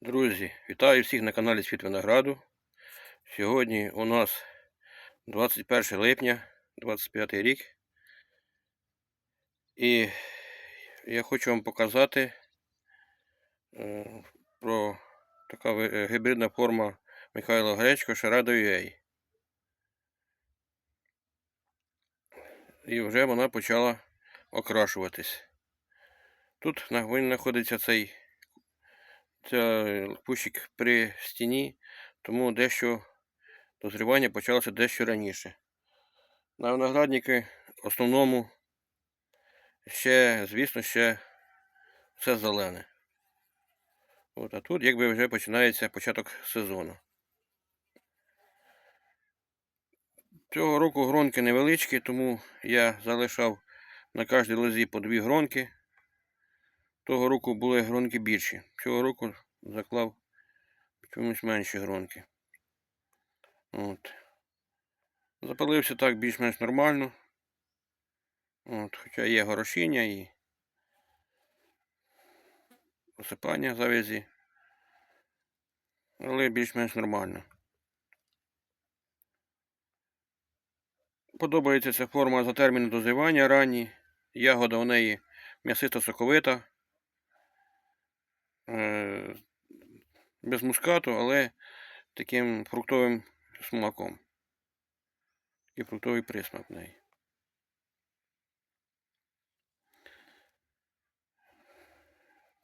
Друзі, вітаю всіх на каналі Світ Винограду. Сьогодні у нас 21 липня 25 рік. І я хочу вам показати е, про така е, гібридна форма Михайла Гречко Шарада UA. І вже вона почала окрашуватись. Тут знаходиться цей ця кущик при стіні, тому дещо дозрівання почалося дещо раніше. На виноградники в основному ще, звісно, ще все зелене. От, а тут якби вже починається початок сезону. Цього року гронки невеличкі, тому я залишав на кожній лозі по дві гронки. Того року були гронки більші. Цього року заклав чомусь менші гронки. От. Запалився так більш-менш нормально. От, хоча є горошіння і осипання завязі. Але більш-менш нормально. Подобається ця форма за терміном дозрівання ранні. Ягода у неї м'ясисто соковита. Е, без мускату, але таким фруктовим смаком. Такий фруктовий присмак в неї.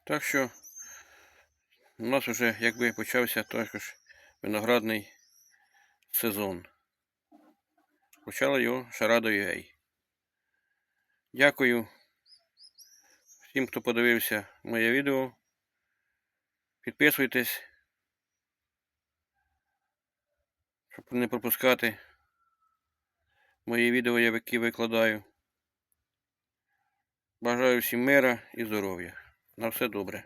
Так що у нас вже якби почався також виноградний сезон. Почала його Шарада UA. Дякую всім, хто подивився моє відео. Підписуйтесь, щоб не пропускати мої відео, які викладаю. Бажаю всім мира і здоров'я. На все добре.